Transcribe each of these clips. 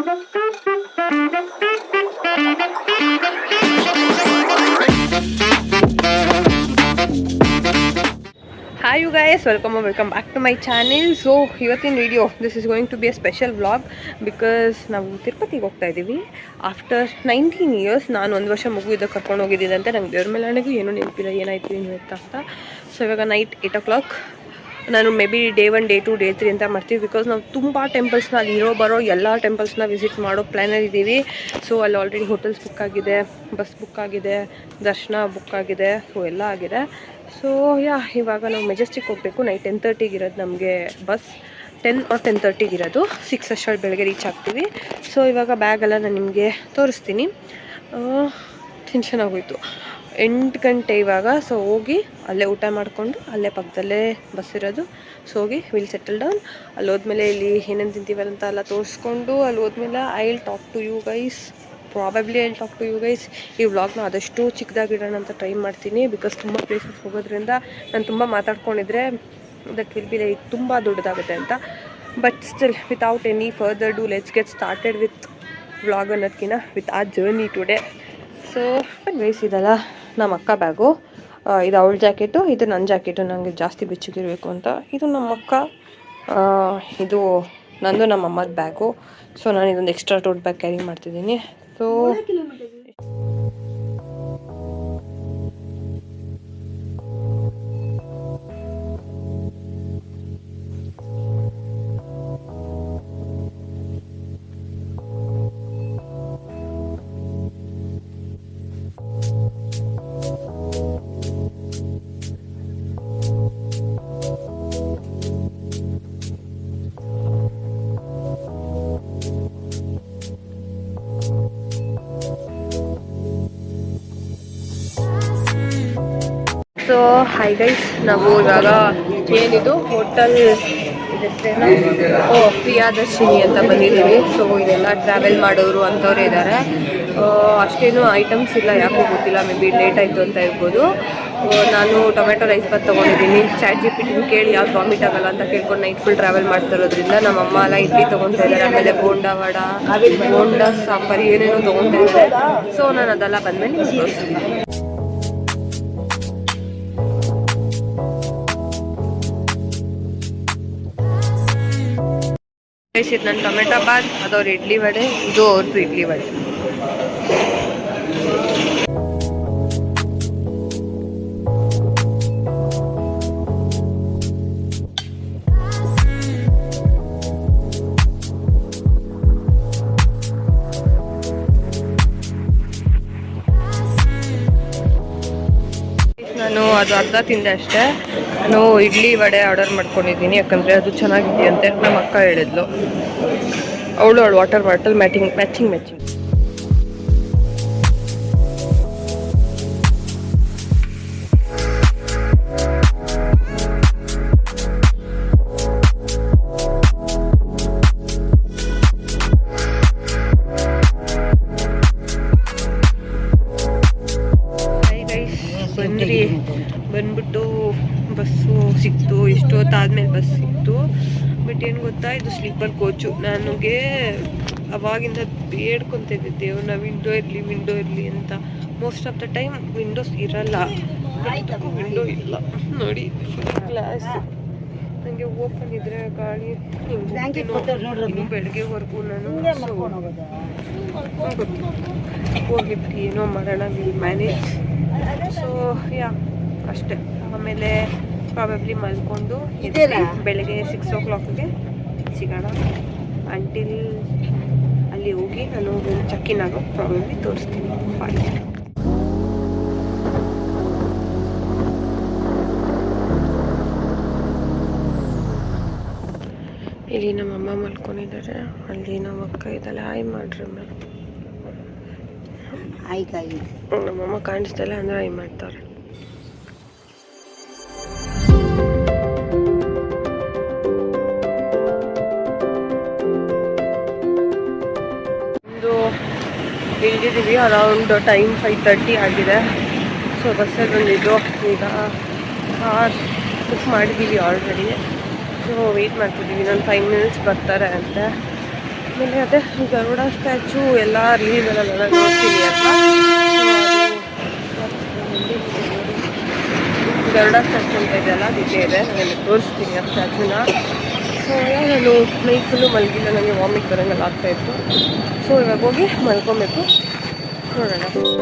Hi you guys welcome welcome back to my channel so ಇವತ್ತಿನ video this is going to be a special vlog because ನಾವು ತಿರುಪತಿಗೆ ಹೋಗ್ತಾ ಇದ್ದೀವಿ. After nineteen years ನಾನು ಒಂದು ವರ್ಷ ಮಗು ಇದಕ್ಕೆ ಕರ್ಕೊಂಡು ಹೋಗಿದ್ದಿದ್ದಂತೆ ನಂಗೆ ದೇವ್ರ ಮೇಲೆ ನನಗೂ ಏನೂ ನೆನಪಿಲ್ಲ, ಏನಾಯ್ತು, ಏನು ಅಂತ ಅಂತ. ಸೊ ಇವಾಗ ನೈಟ್ ಏಯ್ಟ್ ಓ ಕ್ಲಾಕ್ ನಾನು maybe day one day two day three ಅಂತ ಮಾಡ್ತೀವಿ ಬಿಕಾಸ್ ನಾವು ತುಂಬ ಟೆಂಪಲ್ಸ್ನ ಅಲ್ಲಿ ಇರೋ, ಬರೋ ಎಲ್ಲ ಟೆಂಪಲ್ಸ್ನ ವಿಸಿಟ್ ಮಾಡೋ ಪ್ಲ್ಯಾನಲ್ಲಿ ಇದ್ದೀವಿ ಸೊ ಅಲ್ಲಿ ಆಲ್ರೆಡಿ ಹೋಟೆಲ್ಸ್ ಬುಕ್ ಆಗಿದೆ ಬಸ್ ಬುಕ್ ಆಗಿದೆ, ದರ್ಶನ ಬುಕ್ ಆಗಿದೆ ಸೊ ಎಲ್ಲ ಆಗಿದೆ. ಸೊ ಯಾ, ಇವಾಗ ನಾವು ಮೆಜೆಸ್ಟಿಕ್ ಹೋಗಬೇಕು. ನೈಟ್ ಟೆನ್ ತರ್ಟಿಗೆ ಇರೋದು ನಮಗೆ ಬಸ್ ಟೆನ್ ಆರ್ ಟೆನ್ ತರ್ಟಿಗೆ ಇರೋದು. ಸಿಕ್ಸ್ ಅಷ್ಟರಲ್ಲಿ ಬೆಳಗ್ಗೆ ರೀಚ್ ಆಗ್ತೀವಿ. ಸೊ ಇವಾಗ ಬ್ಯಾಗೆಲ್ಲ ನಾನು ನಿಮಗೆ ತೋರಿಸ್ತೀನಿ. ಟೆನ್ಷನ್ ಆಗೋಯ್ತು. ಎಂಟು ಗಂಟೆ ಇವಾಗ. ಸೊ ಹೋಗಿ ಅಲ್ಲೇ ಊಟ ಮಾಡಿಕೊಂಡು ಅಲ್ಲೇ ಪಕ್ಕದಲ್ಲೇ ಬಸ್ ಇರೋದು. ಸೊ ಹೋಗಿ ವಿಲ್ ಸೆಟಲ್ ಡೌನ್ ಅಲ್ಲಿ ಹೋದ್ಮೇಲೆ ಇಲ್ಲಿ ಏನೇನು ಅಂತ ಎಲ್ಲ ತೋರಿಸ್ಕೊಂಡು ಅಲ್ಲಿ ಹೋದ್ಮೇಲೆ I will talk to you guys probably I talk to you guys ಈ ವ್ಲಾಗ್ನ ಆದಷ್ಟು ಚಿಕ್ಕದಾಗಿಡೋಣ ಅಂತ ಟ್ರೈ ಮಾಡ್ತೀನಿ ಬಿಕಾಸ್ ತುಂಬ ಪ್ಲೇಸಸ್ ಹೋಗೋದ್ರಿಂದ ನಾನು ತುಂಬ ಮಾತಾಡ್ಕೊಂಡಿದ್ರೆ ದಟ್ ವಿಲ್ ಬಿ ಲೈಕ್ ತುಂಬ ದೊಡ್ಡದಾಗುತ್ತೆ ಅಂತ. But still without any further do let's get started with vlog ಅನ್ನೋದ್ಕಿನ್ನ with a journey today so guys ಇದಲ್ಲ. ನಮ್ಮ ಅಕ್ಕ ಬ್ಯಾಗು. ಇದು ಅವಳ ಜಾಕೆಟು, ಇದು ನನ್ನ ಜಾಕೆಟು ನನಗೆ ಜಾಸ್ತಿ ಬೆಚ್ಚಗಿರಬೇಕು ಅಂತ. ಇದು ನಮ್ಮ ಅಕ್ಕ ಇದು ನಂದು ನಮ್ಮ ಅಮ್ಮದ ಬ್ಯಾಗು. ಸೊ, ನಾನು ಇದೊಂದು ಎಕ್ಸ್ಟ್ರಾ ಟೋಟ್ ಬ್ಯಾಗ್ ಕ್ಯಾರಿ ಮಾಡ್ತಿದ್ದೀನಿ. ಸೊ ಸೊ ಹೈ ಗೈಸ್ ನಾವು ಇವಾಗ ಏನಿದು? ಹೋಟೆಲ್ ಓ, ಪ್ರಿಯಾದರ್ಶಿನಿ ಅಂತ ಬಂದಿದ್ದೀವಿ. ಸೊ ಇದೆಲ್ಲ ಟ್ರಾವೆಲ್ ಮಾಡೋರು ಅಂಥವ್ರು ಇದ್ದಾರೆ ಅಷ್ಟೇನು ಐಟಮ್ಸ್ ಇಲ್ಲ, ಯಾಕೋ ಗೊತ್ತಿಲ್ಲ ಮೇ ಬಿ ಲೇಟ್ ಆಯಿತು ಅಂತ ಇರ್ಬೋದು ನಾನು ಟೊಮೆಟೊ ರೈಸ್ ಬಾತ್ ತೊಗೊಂಡಿದ್ದೀನಿ. ಚಾಟ್ ಜಿ ಪಿಟಿನ ಕೇಳಿ, ಯಾವ್ದು ವಾಮಿಟ್ ಆಗಲ್ಲ ಅಂತ ಕೇಳ್ಕೊಂಡು ನೈಟ್ ಫುಲ್ ಟ್ರಾವೆಲ್ ಮಾಡ್ತಿರೋದ್ರಿಂದ ನಮ್ಮ ಅಮ್ಮ ಎಲ್ಲ ಇಡ್ಲಿ ತೊಗೊತಾ ಇದ್ದಾರೆ. ಆಮೇಲೆ ಬೋಂಡ ವಡ, ಬೋಂಡ ಸಾಂಬಾರು ಏನೇನೋ ತೊಗೊತಾ ಸೊ ನಾನು ಅದೆಲ್ಲ ಬಂದಮೇಲೆ ನಿಮ್ಗೆ ತೋರಿಸ್ತೀನಿ ಗೈಸ್ ಇದು ನನ್ನ ಟೊಮೆಟೊ ಬಾತ್ ಅದವ್ರ ಇಡ್ಲಿ ವಡೆ ಇದು ಅವ್ರದ್ದು ಇಡ್ಲಿ ವಡೆ ನಾನು ಅದು ಅರ್ಧ ತಿಂದೆ ಅಷ್ಟೇ ನಾನು ಇಡ್ಲಿ ವಡೆ ಆರ್ಡರ್ ಮಾಡ್ಕೊಂಡಿದ್ದೀನಿ, ಯಾಕಂದರೆ ಅದು ಚೆನ್ನಾಗಿದೆಯಂತೆ. ನಮ್ಮ ಅಕ್ಕ ಹೇಳಿದ್ಲು. ಅವಳು ಅವಳು water bottle matting matching matching ಗೊತ್ತಾ ಇದು ಸ್ಲೀಪರ್ ಕೋಚು ನನಗೆ ಅವಾಗಿಂದ ಬೇಡ್ಕೊತಿದ್ದೆ ದೇವ್ರನ್ನ ವಿಂಡೋ ಇರಲಿ ವಿಂಡೋ ಇರಲಿ ಅಂತ. Most of the time windows ಇರಲ್ಲ. ವಿಂಡೋ ಇಲ್ಲ. ನೋಡಿ ಗ್ಲಾಸ್ ನನಗೆ ಓಪನ್ ಇದ್ರೆ ಗಾಳಿ ಹಿಂಗ್ ಇನ್ನು ಬೆಳಗ್ಗೆವರೆಗೂ ನಾನು ಹೋಗಿದ್ದು ಏನೋ ಮಾಡೋಣ ವಿ ಮ್ಯಾನೇಜ್ ಸೊ ಯಾ ಅಷ್ಟೇ. ಆಮೇಲೆ ಪ್ರಾಬಬ್ಲಿ ಮಲ್ಕೊಂಡು ಬೆಳಗ್ಗೆ ಸಿಕ್ಸ್ ಓ ಕ್ಲಾಕ್ಗೆ ಸಿಗೋಣ ಅಂಟಿಲ್ ಅಲ್ಲಿ ಹೋಗಿ ನಾನು ಚೆಕ್ಕಿನ್ ಆಗೋ ಪ್ರಾಬಬ್ಲಿ ತೋರಿಸ್ತೀನಿ. ಬಾಯ್ ಇಲ್ಲಿ ನಮ್ಮ ಅಮ್ಮ ಮಲ್ಕೊಂಡಿದ್ದಾರೆ. ಅಲ್ಲಿ ನಮ್ಮ ಅಕ್ಕ ಇದ್ದಲ್ಲ ಹಾಯ್ ಮಾಡ್ರಿ ಮ್ಯಾಮ್ ನಮ್ಮಮ್ಮ ಕಾಣಿಸ್ದಲ್ಲ ಅಂದ್ರೆ ಹಾಯ್ ಮಾಡ್ತಾರೆ. ಇಳಿದಿದ್ದೀವಿ ಅರೌಂಡ್ ಟೈಮ್ ಫೈವ್ ತರ್ಟಿ ಆಗಿದೆ. ಸೊ ಬಸ್ಸಲ್ಲಿ ಬಂದಿದ್ದು ಈಗ ಕಾರ್ ಬುಕ್ ಮಾಡಿದ್ದೀವಿ ಆಲ್ರೆಡಿ ಸೊ ವೆಯ್ಟ್ ಮಾಡ್ತಿದ್ದೀವಿ ಇನ್ನೊಂದು ಫೈವ್ ಮಿನಿಟ್ಸ್ ಬರ್ತಾರೆ ಅಂತ. ಆಮೇಲೆ ಅದೇ ಗರುಡ ಸ್ಟ್ಯಾಚು ಎಲ್ಲ ರೀಲ್ಗಳೆಲ್ಲ ನೋಡ್ತೀನಿ ಅಂತ ಗರುಡ ಸ್ಟ್ಯಾಚು ಅಂತ ಇದೆಯಲ್ಲ ಅದಿದೆ ಇದೆ. ನಾನು ತೋರಿಸ್ತೀನಿ ಆ ಸ್ಟ್ಯಾಚುನ ಸೊ ನಾನು ನೈಟ್ ಫುಲ್ಲು ಮಲಗಿಲ್ಲ ನನಗೆ ವಾಮಿಟ್ ಬರೋಂಗೆಲ್ಲ ಆಗ್ತಾಯಿತ್ತು ಸೊ ಇವಾಗ ಹೋಗಿ ಮಲ್ಕೊಬೇಕು. ನೋಡೋಣ ಇದ್ದೀವಿ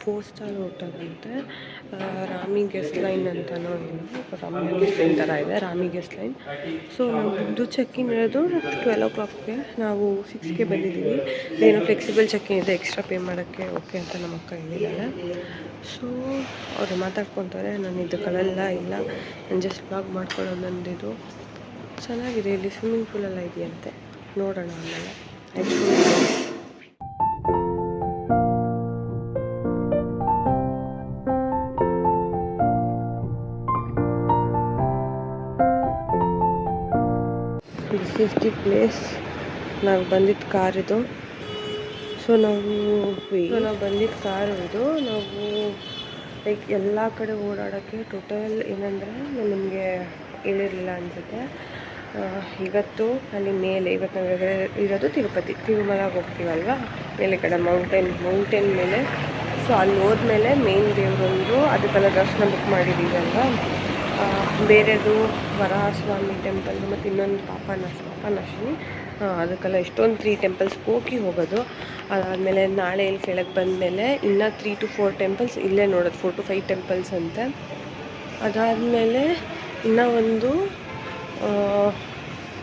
ಫೋರ್ ಸ್ಟಾರ್ ಹೋಟೆಲ್ ಅಂತೆ ರಾಮಿ ಗೆಸ್ಟ್ ಲೈನ್ ಅಂತಲೋ ನೋಡಿ, ರಾಮಿ ಗೆಸ್ಟ್ ಲೈನ್ ಥರ ಇದೆ, ರಾಮಿ ಗೆಸ್ಟ್ ಲೈನ್. ಸೊ ನಮ್ಮದು ಚೆಕ್ಕಿಂಗ್ ಇರೋದು ಟ್ವೆಲ್ ಓ ಕ್ಲಾಕ್ಗೆ ನಾವು ಸಿಕ್ಸ್ಗೆ ಬಂದಿದ್ದೀವಿ. ಏನೋ ಫ್ಲೆಕ್ಸಿಬಲ್ ಚೆಕ್ಕಿಂಗ್ ಇದೆ ಎಕ್ಸ್ಟ್ರಾ ಪೇ ಮಾಡೋಕ್ಕೆ ಓಕೆ ಅಂತ ನಮ್ಮ ಅಕ್ಕ ಹೇಳಿದ್ದಾಳೆ. ಸೊ ಅವರು ಮಾತಾಡ್ಕೊತಾರೆ, ನಾನು ಇದು ಕಳೆಲ್ಲ, ಇಲ್ಲ. ನಾನು ಜಸ್ಟ್ ಬ್ಲಾಗ್ ಮಾಡ್ಕೊಳ್ಳೋ ನಂದಿದು ಚೆನ್ನಾಗಿದೆ, ಇಲ್ಲಿ ಸ್ವಿಮ್ಮಿಂಗ್ ಪೂಲೆಲ್ಲ ಇದೆಯಂತೆ. ನೋಡೋಣ ಆಮೇಲೆ. ಇಸ್ ಪ್ಲೇಸ್ ನಾವು ಬಂದಿದ್ದ ಕಾರ್ ಇದು. ಸೊ ನಾವು ನಾವು ಬಂದಿದ್ದ ಕಾರ್ ಇದು. ನಾವು ಲೈಕ್ ಎಲ್ಲ ಕಡೆ ಓಡಾಡೋಕ್ಕೆ ಟೋಟಲ್ ಏನಂದರೆ ನಿಮಗೆ ಹೇಳಿರಲಿಲ್ಲ ಅನಿಸುತ್ತೆ. ಇವತ್ತು ಅಲ್ಲಿ ಮೇಲೆ ಇವತ್ತು ನಾವು ಇರೋದು ತಿರುಪತಿ. ತಿರುಮಲಾಗ ಹೋಗ್ತೀವಲ್ವ? ಮೇಲೆ ಕಡೆ ಮೌಂಟೇನ್ ಮೌಂಟೇನ್ ಮೇಲೆ. ಸೊ ಅಲ್ಲಿ ಹೋದ್ಮೇಲೆ ಮೇನ್ ದೇವರೊಂದು ಅದಕ್ಕೆಲ್ಲ ದರ್ಶನ ಬುಕ್ ಮಾಡಿದ್ದೀವಿ ಅಲ್ವಾ ಆ, ಬೇರೆದು ವರಹಸ್ವಾಮಿ ಟೆಂಪಲ್ ಮತ್ತು ಇನ್ನೊಂದು ಪಾಪನಾಶ, ಪಾಪನಾಶಿನಿ. ಅದಕ್ಕೆಲ್ಲ ಎಷ್ಟೊಂದು ತ್ರೀ ಟೆಂಪಲ್ಸ್ ಹೋಗಿ ಹೋಗೋದು. ಅದಾದಮೇಲೆ ನಾಳೆ ಇಲ್ಲಿ ಕೆಳಗೆ ಬಂದಮೇಲೆ ಇನ್ನೂ ತ್ರೀ ಟು ಫೋರ್ ಟೆಂಪಲ್ಸ್ ಇಲ್ಲೇ ನೋಡೋದು ಫೋರ್ ಟು ಫೈವ್ ಟೆಂಪಲ್ಸ್ ಅಂತೆ. ಅದಾದಮೇಲೆ ಇನ್ನೂ ಒಂದು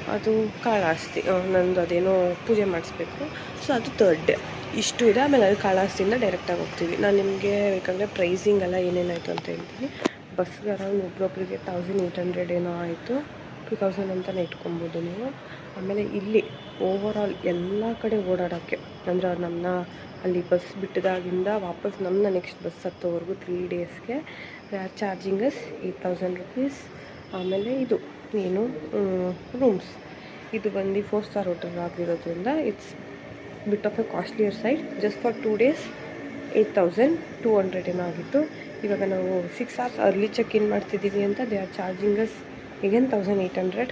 ಅದು ಕಾಳಾಸ್ತಿ ನಂದು ಅದೇನೋ ಪೂಜೆ ಮಾಡಿಸ್ಬೇಕು. ಸೊ ಅದು ತರ್ಡ್ ಡೇ ಇಷ್ಟು ಇದೆ, ಆಮೇಲೆ ಅದು ಕಾಳಾಸ್ತಿಯಿಂದ ಡೈರೆಕ್ಟಾಗಿ ಹೋಗ್ತೀವಿ. ನಾನು ನಿಮಗೆ ಬೇಕಂದರೆ ಪ್ರೈಸಿಂಗ್ ಎಲ್ಲ ಏನೇನಾಯಿತು ಅಂತ ಹೇಳ್ತೀನಿ. ಬಸ್ಗೆ ಅರೌಂಡ್ ಒಬ್ರೊಬ್ರಿಗೆ ತೌಸಂಡ್ ಏಯ್ಟ್ ಹಂಡ್ರೆಡ್ ಏನೋ ಆಯಿತು. ಟೂ ತೌಸಂಡ್ ಅಂತಲೇ ಇಟ್ಕೊಬೋದು ನೀವು. ಆಮೇಲೆ ಇಲ್ಲಿ ಓವರಾಲ್ ಎಲ್ಲ ಕಡೆ ಓಡಾಡೋಕ್ಕೆ, ಅಂದರೆ ಅವ್ರು ನಮ್ಮನ್ನ ಅಲ್ಲಿ ಬಸ್ ಬಿಟ್ಟಿದಾಗಿಂದ ವಾಪಸ್ ನಮ್ಮನ್ನ ನೆಕ್ಸ್ಟ್ ಬಸ್ ಹತ್ತೋವರೆಗೂ ತ್ರೀ ಡೇಸ್ಗೆ ಚಾರ್ಜಿಂಗಸ್ ಏಯ್ಟ್ ತೌಸಂಡ್ ರುಪೀಸ್ ಆಮೇಲೆ ಇದು ಏನು ರೂಮ್ಸ್ ಇದು ಬಂದು ಫೋರ್ ಸ್ಟಾರ್ ಹೋಟೆಲ್ ಆಗಿರೋದ್ರಿಂದ it's bit of a costlier side just for two days eight thousand two hundred ಏನೋ ಆಗಿತ್ತು. ಇವಾಗ ನಾವು six hours early check in ಮಾಡ್ತಿದ್ದೀವಿ ಅಂತ they are charging us again thousand eight hundred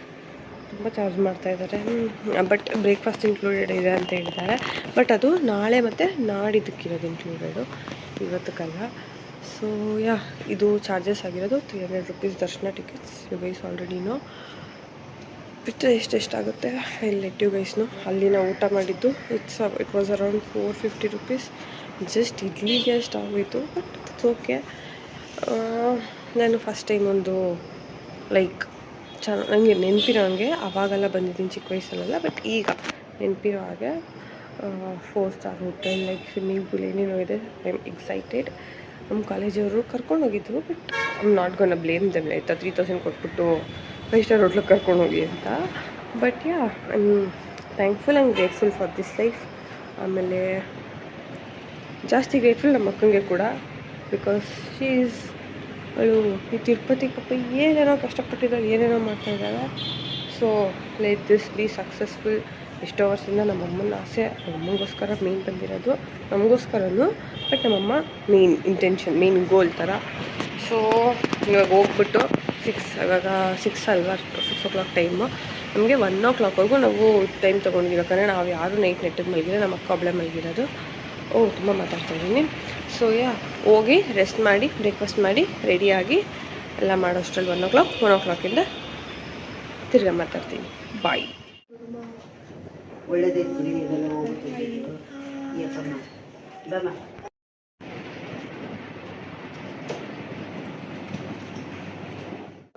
ತುಂಬ ಚಾರ್ಜ್ ಮಾಡ್ತಾ ಇದ್ದಾರೆ. ಬಟ್ ಬ್ರೇಕ್ಫಾಸ್ಟ್ ಇನ್ಕ್ಲೂಡೆಡ್ ಇದೆ ಅಂತ ಹೇಳಿದ್ದಾರೆ. ಬಟ್ ಅದು ನಾಳೆ ಮತ್ತು ನಾಡಿದ್ದಕ್ಕಿರೋದು ಇನ್ಕ್ಲೂಡೆಡು ಇವತ್ತಕ್ಕಲ್ಲ. ಸೊ ಯಾ ಇದು ಚಾರ್ಜಸ್ ಆಗಿರೋದು three hundred rupees darshan tickets you guys ಆಲ್ರೆಡಿನೋ ಬಿಟ್ಟರೆ ಎಷ್ಟೆಷ್ಟಾಗುತ್ತೆ ಇಲ್ಲಿ ಲೆಟ್ ಯು ಗೈಸ್ನು ಅಲ್ಲಿ ನಾವು ಊಟ ಮಾಡಿದ್ದು it's it was around four fifty rupees just ಇಡ್ಲಿಗೆ ಆಗೋಯಿತು ಬಟ್ ಇಟ್ಸ್ ಓಕೆ ನಾನು ಫಸ್ಟ್ ಟೈಮ್ ಒಂದು ಲೈಕ್ ಚೆನ್ನ ನನಗೆ ನೆನಪಿರೋ ಹಂಗೆ ಆವಾಗೆಲ್ಲ ಬಂದಿದ್ದೀನಿ ಚಿಕ್ಕ ವಯಸ್ಸಲ್ಲೆಲ್ಲ ಬಟ್ ಈಗ ನೆನಪಿರೋ ಹಾಗೆ four star hotel like swimming pool ಏನೇನೋ ಇದೆ ಐ ಆಮ್ ಎಕ್ಸೈಟೆಡ್ ನಮ್ಮ ಕಾಲೇಜವರು ಕರ್ಕೊಂಡು ಹೋಗಿದ್ರು but I'm not gonna blame them ಆಯಿತಾ ತ್ರೀ ತೌಸಂಡ್ ಕೊಟ್ಬಿಟ್ಟು ಫೈವ್ ಸ್ಟಾರ್ ಹೋಟ್ಲಿಗೆ ಕರ್ಕೊಂಡು ಹೋಗಿ ಅಂತ. But yeah I am thankful and grateful for this life ಆಮೇಲೆ ಜಾಸ್ತಿ ಗ್ರೇಟ್ಫುಲ್ ನಮ್ಮ ಅಕ್ಕಂಗೆ ಕೂಡ. ಬಿಕಾಸ್ ಶೀ ಈಸ್ ಅವಳು ಈ ತಿರುಪತಿ ಕಪ್ಪ ಏನೇನೋ ಕಷ್ಟಪಟ್ಟಿದ್ದಾರೆ ಏನೇನೋ ಮಾಡ್ತಾ ಇದ್ದಾಳೆ. So let this be successful ಎಷ್ಟೋ ವರ್ಷದಿಂದ ನಮ್ಮ ಅಮ್ಮನ ಆಸೆ ನಮ್ಮಗೋಸ್ಕರ ಮೇನ್ ಬಂದಿರೋದು, ನಮಗೋಸ್ಕರನು ಬಟ್ ನಮ್ಮಮ್ಮ ಮೇನ್ ಇಂಟೆನ್ಷನ್ ಮೇನ್ ಗೋಲ್ ಥರ. ಸೊ ಇವಾಗ ಹೋಗ್ಬಿಟ್ಟು ಸಿಕ್ಸ್ ಇವಾಗ ಸಿಕ್ಸ್ ಅಲ್ವಾ ಸಿಕ್ಸ್ ಓ ಕ್ಲಾಕ್ ಟೈಮು ನಮಗೆ ಒನ್ ಓ ಕ್ಲಾಕ್ವರೆಗೂ ನಾವು ಟೈಮ್ ತೊಗೊಂಡಿದ್ದೀವಿ. ಯಾಕಂದರೆ ನಾವು ಯಾರು ನೈಟ್ ನೆಟ್ಟಿಗೆ ಮಲಗಿಲ್ಲ, ನಮ್ಮ ಅಕ್ಕ ಒಬ್ಬಳೆ ಮಲಗಿರೋದು. ಓ ತುಂಬ ಮಾತಾಡ್ತಾ ಇದ್ದೀನಿ ಸೊ ಯಾ ಹೋಗಿ ರೆಸ್ಟ್ ಮಾಡಿ ಬ್ರೇಕ್ಫಾಸ್ಟ್ ಮಾಡಿ ರೆಡಿಯಾಗಿ ಎಲ್ಲ ಮಾಡೋಷ್ಟರಲ್ಲಿ ಒನ್ ಓ ಕ್ಲಾಕ್ ಒನ್ ಓ ಕ್ಲಾಕಿಂದ ತಿರ್ಗಾ ಮಾತಾಡ್ತೀನಿ. ಬಾಯ್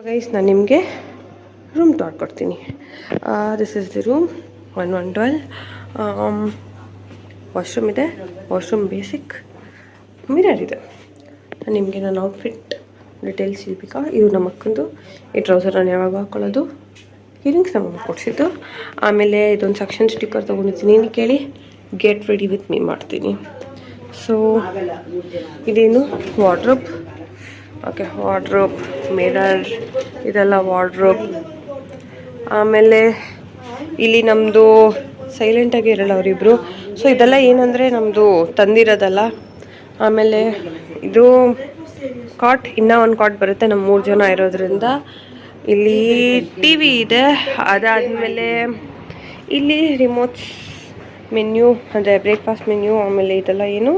ಗೈಸ್ ನಾನು ನಿಮಗೆ ರೂಮ್ ತೋರ್ಕೊಡ್ತೀನಿ ಕೊಡ್ತೀನಿ. This is the room one one twelve washroom ಇದೆ. ವಾಶ್ರೂಮ್ ಬೇಸಿಕ್ ಮಿರರ್ ಇದೆ. ನಿಮಗೆ ನನ್ನ ಔಟ್ಫಿಟ್ ಡಿಟೇಲ್ಸ್ ಬೇಕಾ ಇದು ನಮ್ಮ ಅಕ್ಕಂದು. ಈ ಟ್ರೌಸರ್ ನಾನು ಯಾವಾಗ ಹಾಕೊಳ್ಳೋದು? ಇಯರಿಂಗ್ಸ್ ನಮಗೆ ಕೊಡಿಸಿದ್ದು. ಆಮೇಲೆ ಇದೊಂದು ಸಕ್ಷನ್ ಸ್ಟಿಕ್ಕರ್ ತೊಗೊಂಡಿದ್ದೀನಿ. ಏನು ಕೇಳಿ ಗೆಟ್ ರೆಡಿ ವಿತ್ ಮೀ ಮಾಡ್ತೀನಿ. ಸೊ ಇದೇನು ವಾರ್ಡ್ರೋಬ್ ಓಕೆ ವಾರ್ಡ್ರೋಬ್ ಮಿರರ್ ಇದೆಲ್ಲ ವಾರ್ಡ್ರೋಬ್ ಆಮೇಲೆ ಇಲ್ಲಿ ನಮ್ಮದು ಸೈಲೆಂಟಾಗಿ ಇರಲ್ಲ ಅವರಿಬ್ಬರು ಸೊ ಇದೆಲ್ಲ ಏನಂದರೆ ನಮ್ಮದು ತಂದಿರೋದಲ್ಲ. ಆಮೇಲೆ ಇದು ಕಾಟ್ ಇನ್ನೂ ಒಂದು ಕಾಟ್ ಬರುತ್ತೆ ನಮ್ಮ ಮೂರು ಜನ ಇರೋದ್ರಿಂದ. ಇಲ್ಲಿ ಟಿ ವಿ ಇದೆ. ಅದಾದಮೇಲೆ ಇಲ್ಲಿ ರಿಮೋಟ್ಸ್ ಮೆನ್ಯೂ ಅಂದರೆ ಬ್ರೇಕ್ಫಾಸ್ಟ್ ಮೆನ್ಯೂ ಆಮೇಲೆ ಇದೆಲ್ಲ ಏನು?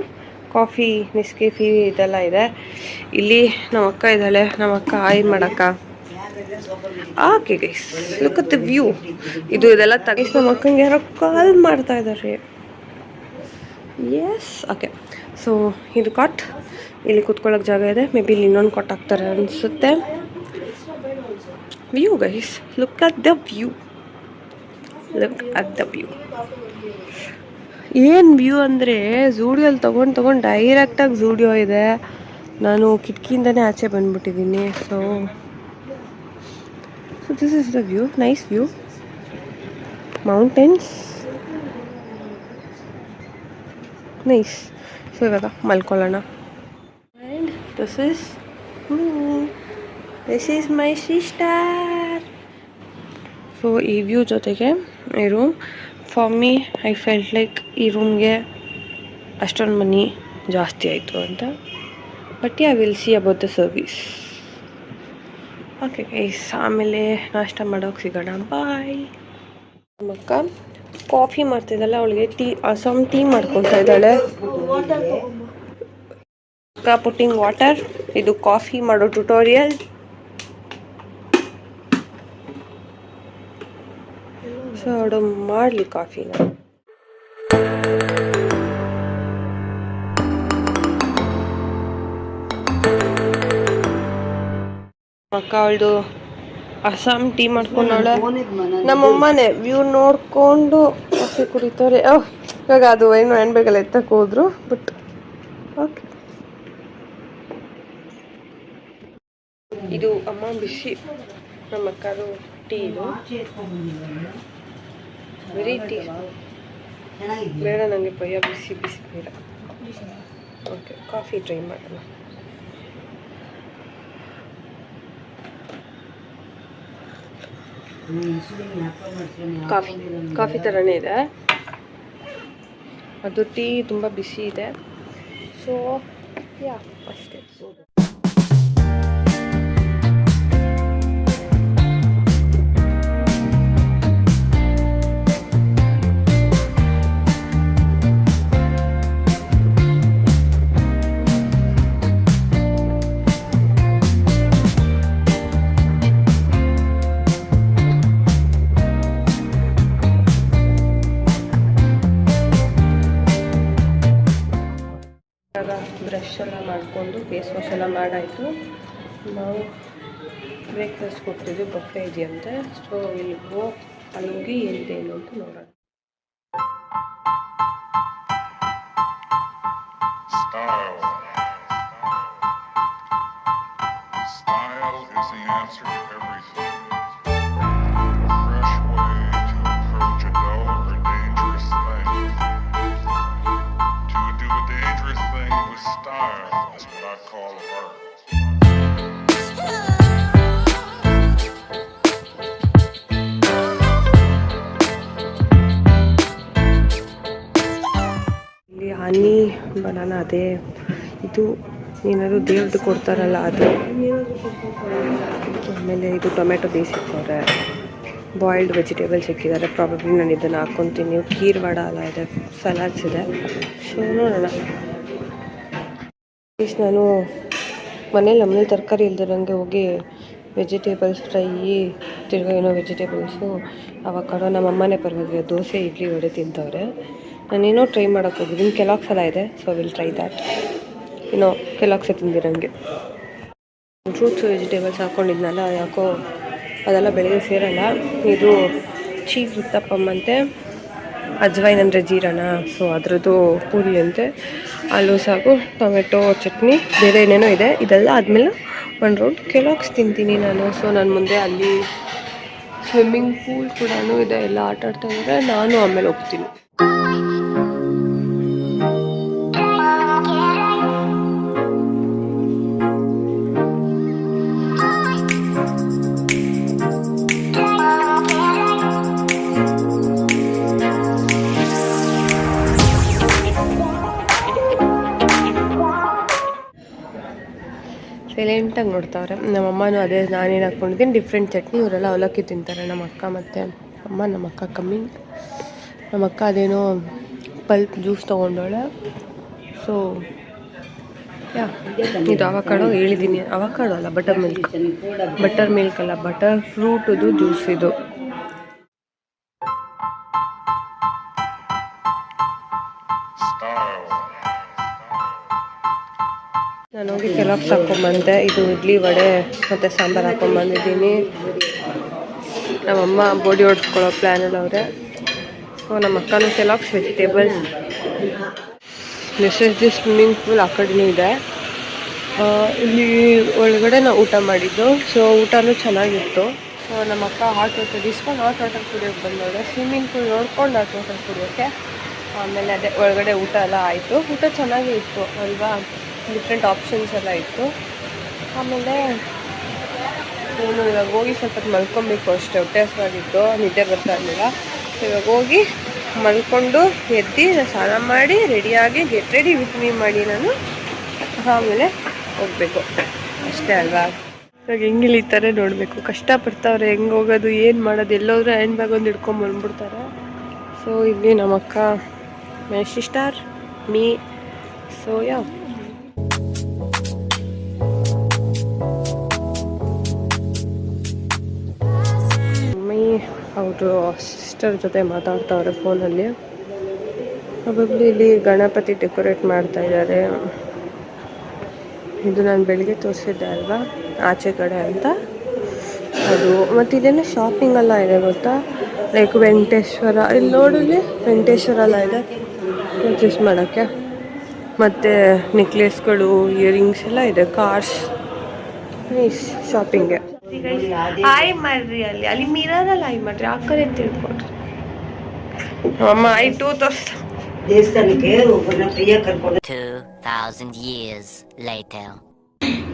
ಕಾಫಿ ಮಿಸ್ಕಿಫಿ ಇದೆಲ್ಲ ಇದೆ. ಇಲ್ಲಿ ನಮ್ಮ ಅಕ್ಕ ಇದ್ದಾಳೆ. ನಮ್ಮ ಅಕ್ಕ ಆಯ್ ಮಾಡಕ್ಕ. Okay guys look at the view ಇದು ಇದೆಲ್ಲ ತಗಿಸ್ ನಮ್ಮ ಅಕ್ಕಂಗೆ ಯಾರೋ ಕಾಲ್ ಮಾಡ್ತಾ ಇದ್ದಾರೆ. ಎಸ್ ಓಕೆ ಸೊ ಇದು ಕಾಟ್ ಇಲ್ಲಿ ಕುತ್ಕೊಳ್ಳೋಕೆ ಜಾಗ ಇದೆ. ಮೇ ಬಿ ಇಲ್ಲಿ ಇನ್ನೊಂದು ಕಾಟ್ ಹಾಕ್ತಾರೆ ಅನಿಸುತ್ತೆ. View guys look at the view look at the view ಏನು ವ್ಯೂ ಅಂದರೆ ಝೂಡಿಯೋಲ್ಲಿ ತೊಗೊಂಡು ತೊಗೊಂಡು ಡೈರೆಕ್ಟಾಗಿ ಝೂಡಿಯೋ ಇದೆ. ನಾನು ಕಿಟಕಿಯಿಂದನೇ ಆಚೆ ಬಂದ್ಬಿಟ್ಟಿದ್ದೀನಿ. So so this is the view nice view mountains nice so ಇವಾಗ ಮಲ್ಕೊಳ್ಳೋಣ and this is this is my sister so ಈ ವ್ಯೂ ಜೊತೆಗೆ ಈ room for me I felt like ಈ ರೂಮ್ಗೆ ಅಷ್ಟೊಂದು ಮನಿ ಜಾಸ್ತಿ ಆಯಿತು ಅಂತ. But yeah will see about the service okay guys ಆಮೇಲೆ ನಾಷ್ಟ ಮಾಡೋಕೆ ಸಿಗೋಣ. ಬಾಯ್ ನಮ್ಮಕ್ಕ ಕಾಫಿ ಮಾಡ್ತಿದ್ದಲ್ಲ ಅವಳಿಗೆ ಟೀ ಅಸಾಮ್ ಟೀ ಮಾಡ್ಕೊಳ್ತಾ ಇದ್ದಾಳೆ. ಪುಟ್ಟಿಂಗ್ ವಾಟರ್ ಇದು ಕಾಫಿ ಮಾಡೋ ಟ್ಯುಟೋರಿಯಲ್ ಸೊ ಅವಳು ಮಾಡಲಿ ಕಾಫಿನ ಅಕ್ಕ ಅವಳದು ಅಸ್ಸಾಂ ಟೀ ಮಾಡ್ಕೊಂಡವಳೆ. ನಮ್ಮಮ್ಮನೆ ವ್ಯೂ ನೋಡ್ಕೊಂಡು ಕಾಫಿ ಕುಡಿತಾರೆ ಓಹ್, ಇವಾಗ ಅದು ಏನು ಹ್ಯಾಂಡ್ಬ್ಯಾಗಲ್ಲಿ ಎತ್ತಕ್ಕೆ ಹೋದ್ರು ಬಟ್ ಓಕೆ ಇದು ಅಮ್ಮ ಬಿಸಿ. ನಮ್ಮ ಅಕ್ಕದು ಟೀ ಇದು. ವೆರಿ ಟೀ ಬೇಡ ನನಗೆ ಪಯ್ಯ, ಬಿಸಿ ಬಿಸಿ ಬೇಡ ಓಕೆ ಕಾಫಿ ಟ್ರೈ ಮಾಡೋಣ ಕಾಫಿ ಕಾಫಿ ಥರನೇ ಇದೆ. ಅದು ಟೀ ತುಂಬ ಬಿಸಿ ಇದೆ. ಸೊ ಯಾ ಅಷ್ಟೇ. ಫೇಸ್ ವಾಶ್ ಎಲ್ಲ ಮಾಡಾಯಿತು. ನಾವು ಬ್ರೇಕ್ಫಾಸ್ಟ್ ಕೊಡ್ತಿದ್ವಿ, ಬಫೆ ಇದೆಯಂತೆ. ಸೊ ಇಲ್ಲಿ ಅಲ್ಲಿ ಹೋಗಿ ಏನಿದೆ ಅಂತ ನೋಡೋಣ. Style is the answer to is what I call. ಇಲ್ಲಿ ಹನಿ ಬನಾನ ಅದೇ. ಇದು ಏನಾದ್ರು ದೇವ್ರದ್ದು ಕೊಡ್ತಾರಲ್ಲ ಅದು. ಆಮೇಲೆ ಇದು ಟೊಮೆಟೊ ಬೇಯಿಸಿರ್ತಾರೆ. ಬಾಯ್ಲ್ಡ್ ವೆಜಿಟೇಬಲ್ಸ್ ಇಕ್ಕಿದ್ದಾರೆ ಪ್ರಾಬಬ್ಲಿ ನಾನು ಇದನ್ನು ಹಾಕ್ಕೊತೀನಿ ಕೀರ್ ವಡ ಎಲ್ಲ ಇದೆ ಸಲಾಡ್ಸ್ ಇದೆ. ಸೊ ನೋಡೋಣ. ಪ್ಲೀಸ್ ನಾನು ಮನೇಲಿ ನಮ್ಮನೆ ತರಕಾರಿ ಇಲ್ದಿರಂಗೆ ಹೋಗಿ ವೆಜಿಟೇಬಲ್ಸ್ ಫ್ರೈ, ತಿರ್ಗಾ ಏನೋ ವೆಜಿಟೇಬಲ್ಸು, ಅವಕಾಡೋ ನಮ್ಮ ಅಮ್ಮನೇ ಪರವಾಗಿಲ್ಲ, ದೋಸೆ, ಇಡ್ಲಿ, ವಡೆ ತಿಂತವ್ರೆ. ನಾನೇನೋ ಟ್ರೈ ಮಾಡೋಕ್ಕೆ ಹೋಗಿದ್ದೀನಿ ಕೆಲಾಕ್ಸ್ ಎಲ್ಲ ಇದೆ ಸೊ ವಿಲ್ ಟ್ರೈ ದ್ಯಾಟ್ ಏನೋ ಕೆಲಾಕ್ಸೇ ತಿಂದಿರಂಗೆ ಫ್ರೂಟ್ಸ್ ವೆಜಿಟೇಬಲ್ಸ್ ಹಾಕ್ಕೊಂಡಿದ್ನಲ್ಲ ಯಾಕೋ ಅದೆಲ್ಲ ಬೆಳಗ್ಗೆ ಸೇರಲ್ಲ. ಇದು ಚೀಸ್ ಉತ್ತಪ್ಪಮ್ಮಂತೆ ಅಜ್ವೈನ್ ಅಂದರೆ ಜೀರಣ ಸೊ ಅದರದ್ದು ಪೂರಿ ಅಂತೆ. ಆಲೂ ಸಾಗು, ಟೊಮೆಟೊ, ಚಟ್ನಿ, ಬೇರೆ ಏನೇನೋ ಇದೆ. ಇದೆಲ್ಲ ಆದಮೇಲೆ ಒಂದು ರೌಂಡ್ ಕೆಲಾಕ್ಸ್ ತಿಂತೀನಿ ನಾನು. ಸೊ ನನ್ನ ಮುಂದೆ ಅಲ್ಲಿ ಸ್ವಿಮ್ಮಿಂಗ್ ಪೂಲ್ ಕೂಡ ಇದೆ. ಎಲ್ಲ ಆಟ ಆಡ್ತಾ ಇದ್ದಾರೆ ನಾನು ಆಮೇಲೆ ಹೋಗ್ತೀನಿ. ಸೈಲೆಂಟಾಗಿ ನೋಡ್ತಾವ್ರೆ. ನಮ್ಮಮ್ಮನೂ ಅದೇ ನಾನೇನು ಹಾಕ್ಕೊಂಡಿದ್ದೀನಿ ಡಿಫ್ರೆಂಟ್ ಚಟ್ನಿ ಇವರೆಲ್ಲ ಅವಲಕ್ಕಿ ತಿಂತಾರೆ. ನಮ್ಮ ಅಕ್ಕ ಮತ್ತು ಅಮ್ಮ ನಮ್ಮ ಅಕ್ಕ ಕಮ್ಮಿ. ನಮ್ಮ ಅಕ್ಕ ಅದೇನೋ ಪಲ್ಪ್ ಜ್ಯೂಸ್ ತೊಗೊಂಡೋಳೆ ಸೊ ಯಾ, ಇದು ಅವಕಾಡೋ ಹೇಳಿದ್ದೀನಿ ಅವಕಾಡೋ ಅಲ್ಲ ಬಟರ್ ಮಿಲ್ಕ್ ಬಟರ್ ಮಿಲ್ಕ್ ಅಲ್ಲ ಬಟರ್ ಫ್ರೂಟದು ಜ್ಯೂಸ್ ಇದು. Style. ನಾನು ಹೋಗಿ ಕೆಲಾಪ್ಸ್ ಹಾಕೊಂಬಂದೆ, ಇದು ಇಡ್ಲಿ ವಡೆ ಮತ್ತು ಸಾಂಬಾರು ಹಾಕೊಂಬಂದಿದ್ದೀನಿ. ನಮ್ಮಮ್ಮ ಬೋಡಿ ಹೊಡ್ಸ್ಕೊಳ್ಳೋ ಅವರೆ. ಸೊ ನಮ್ಮ ಅಕ್ಕನೂ ಕೆಲಾಪ್ಸ್ vegetables message the swimming pool ಆ ಕಡೆನೂ ಇದೆ. ಇಲ್ಲಿ ಒಳಗಡೆ ನಾವು ಊಟ ಮಾಡಿದ್ದು. ಸೊ ಊಟನೂ ಚೆನ್ನಾಗಿತ್ತು. ಸೊ ನಮ್ಮ ಅಕ್ಕ ಹಾಟ್ ವಾಟರ್ ಡಿಸ್ಕೊಂಡು ಹಾಟ್ ವಾಟರ್ ಕುಡಿಯೋಕ್ಕೆ ಬಂದವಳೆ. ಸ್ವಿಮ್ಮಿಂಗ್ ಪೂಲ್ ನೋಡ್ಕೊಂಡು ಹಾಟ್ ವಾಟರ್ ಕುಡಿಯೋಕ್ಕೆ ಆಮೇಲೆ ಅದೇ ಒಳಗಡೆ ಊಟ ಎಲ್ಲ ಆಯಿತು. ಊಟ ಚೆನ್ನಾಗೇ ಇತ್ತು, ಅಲ್ವಾ? ಡಿಫ್ರೆಂಟ್ ಆಪ್ಷನ್ಸ್ ಎಲ್ಲ ಇತ್ತು. ಆಮೇಲೆ ಏನು, ಇವಾಗ ಹೋಗಿ ಸ್ವಲ್ಪ ಮಲ್ಕೊಬೇಕು ಅಷ್ಟೇ ಹೊಟ್ಟೆ ಹಸ್ವಾಗಿತ್ತು ನಿದ್ದೆ ಬರ್ತಾ ಇರಲಿಲ್ಲ. ಇವಾಗ ಹೋಗಿ ಮಲ್ಕೊಂಡು ಎದ್ದು ಸ್ನಾನ ಮಾಡಿ ರೆಡಿಯಾಗಿ ಗೆಟ್ ರೆಡಿ ವಿತ್ ಮೀ ಮಾಡಿ ನಾನು ಆಮೇಲೆ ಹೋಗಬೇಕು. ಅಷ್ಟೇ ಅಲ್ವಾ? ಇವಾಗ ಹೆಂಗೆ ಇಳಿತಾರೆ ನೋಡಬೇಕು. ಕಷ್ಟಪಡ್ತಾವ್ರೆ, ಹೆಂಗೆ ಹೋಗೋದು, ಏನು ಮಾಡೋದು, ಎಲ್ಲೋದ್ರೆ ಹ್ಯಾಂಡ್ ಬ್ಯಾಗ್ ಒಂದು ಹಿಡ್ಕೊಂಡು ಬಂದ್ಬಿಡ್ತಾರೆ. ಸೊ ಇಲ್ಲಿ ನಮ್ಮ ಅಕ್ಕ ಮೈ ಸಿಸ್ಟರ್ ಮೀ ಸೋಯಾ ಅವರು ಸಿಸ್ಟರ್ ಜೊತೆ ಮಾತಾಡ್ತಾವ್ರೆ ಫೋನಲ್ಲಿ. ಪ್ರಾಬಬ್ಲಿ ಇಲ್ಲಿ ಗಣಪತಿ ಡೆಕೋರೇಟ್ ಮಾಡ್ತಾ ಇದ್ದಾರೆ. ಇದು ನಾನು ಬೆಳಿಗ್ಗೆ ತೋರಿಸಿದ್ದೆ ಅಲ್ವಾ? ಆಚೆ ಕಡೆ ಅಂತ. ಅದು. ಮತ್ತು ಇಲ್ಲೆಲ್ಲ ಶಾಪಿಂಗ್ ಎಲ್ಲ ಇದೆ ಗೊತ್ತಾ? ಲೈಕ್ ವೆಂಕಟೇಶ್ವರ, ಇಲ್ಲಿ ನೋಡಲಿ ವೆಂಕಟೇಶ್ವರ ಎಲ್ಲ ಇದೆ. ಪರ್ಚೇಸ್ ಮಾಡೋಕ್ಕೆ. ಮತ್ತು ನೆಕ್ಲೆಸ್ಗಳು ಇಯರಿಂಗ್ಸ್ ಎಲ್ಲ ಇದೆ ಕಾರ್ಸ್ ನೈಸ್ ಹಾಯ್ ಮಾಡ್ರಿ ಅಲ್ಲಿ. ಅಲ್ಲಿ ಮಿರರಲ್ಲಿ ಹಾಯ್ ಮಾಡ್ರಿ ಆ ಅಂತ ತಿಳ್ಕೊಡ್ರಿ ಅಮ್ಮ ಐ ಟೂ ತೋರಿಸ್ತಾ ದೇವಸ್ಥಾನಕ್ಕೆ ಒಬ್ಬನ ಪ್ರಿಯ ಕರ್ಕೊಂಡು 2,000 years later.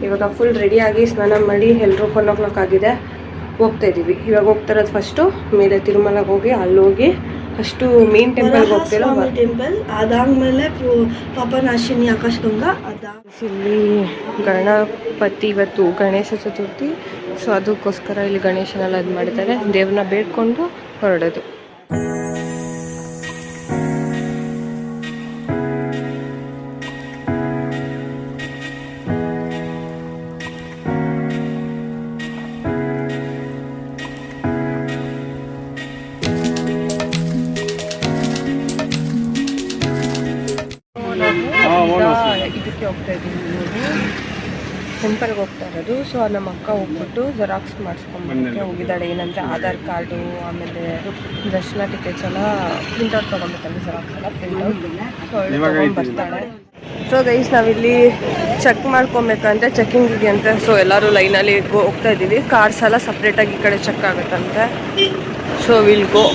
ಇವಾಗ ಫುಲ್ ರೆಡಿಯಾಗಿ ಸ್ನಾನ ಮಾಡಿ ಎಲ್ಲರೂ ಫೋನ್ ಓ ಕ್ಲಾಕ್ ಆಗಿದೆ. ಹೋಗ್ತಾ ಇದೀವಿ ಇವಾಗ ಹೋಗ್ತಾ ಇರೋದು ಫಸ್ಟು ಮೇಲೆ ತಿರುಮಲಗೆ ಹೋಗಿ ಅಲ್ಲಿ ಹೋಗಿ ಫಸ್ಟು ಮೇನ್ ಟೆಂಪಲ್ ಹೋಗ್ತಿಲ್ಲ ಟೆಂಪಲ್ ಅದಾದ್ಮೇಲೆ ಪಾಪನಾಶಿನಿ ಆಕಾಶಗಂಗಾ ಅದ ಇಲ್ಲಿ ಗಣಪತಿ ಇವತ್ತು ಗಣೇಶ ಚತುರ್ಥಿ. ಸೊ ಅದಕ್ಕೋಸ್ಕರ ಇಲ್ಲಿ ಗಣೇಶನೆಲ್ಲ ಇದು ಮಾಡಿದ್ದಾರೆ. ದೇವ್ರನ್ನ ಬೇಡ್ಕೊಂಡು ಹೊರಡೋದು. ನಮ್ಮ ಅಕ್ಕ ಹೋಗ್ಬಿಟ್ಟು ಜೆರಾಕ್ಸ್ ಮಾಡಿಸ್ಕೊಂಡ್ಬಿಟ್ಟು ಹೋಗಿದ್ದಾಳೆ. ಏನಂದರೆ ಆಧಾರ್ ಕಾರ್ಡು ಆಮೇಲೆ ದರ್ಶನ ಟಿಕೆಟ್ಸ್ ಎಲ್ಲ ಪ್ರಿಂಟ್ಔಟ್ ತೊಗೊಬೇಕಂದ್ರೆ ಜೆರಾಕ್ಸ್ ಎಲ್ಲ ಅವಳು ಬರ್ತಾಳೆ. ಸೊ ಗೈಸ್ ನಾವಿಲ್ಲಿ ಚೆಕ್ ಮಾಡ್ಕೊಬೇಕಂತೆ ಚೆಕಿಂಗಿಗೆ ಅಂತ. ಸೊ ಎಲ್ಲರೂ ಲೈನಲ್ಲಿ ಹೋಗ್ತಾ ಇದ್ದೀವಿ. ಕಾರ್ಸ್ ಎಲ್ಲ ಸಪ್ರೇಟಾಗಿ ಈ ಕಡೆ ಚೆಕ್ ಆಗುತ್ತಂತೆ. ಸೊ ವಿಲ್ ಗೋ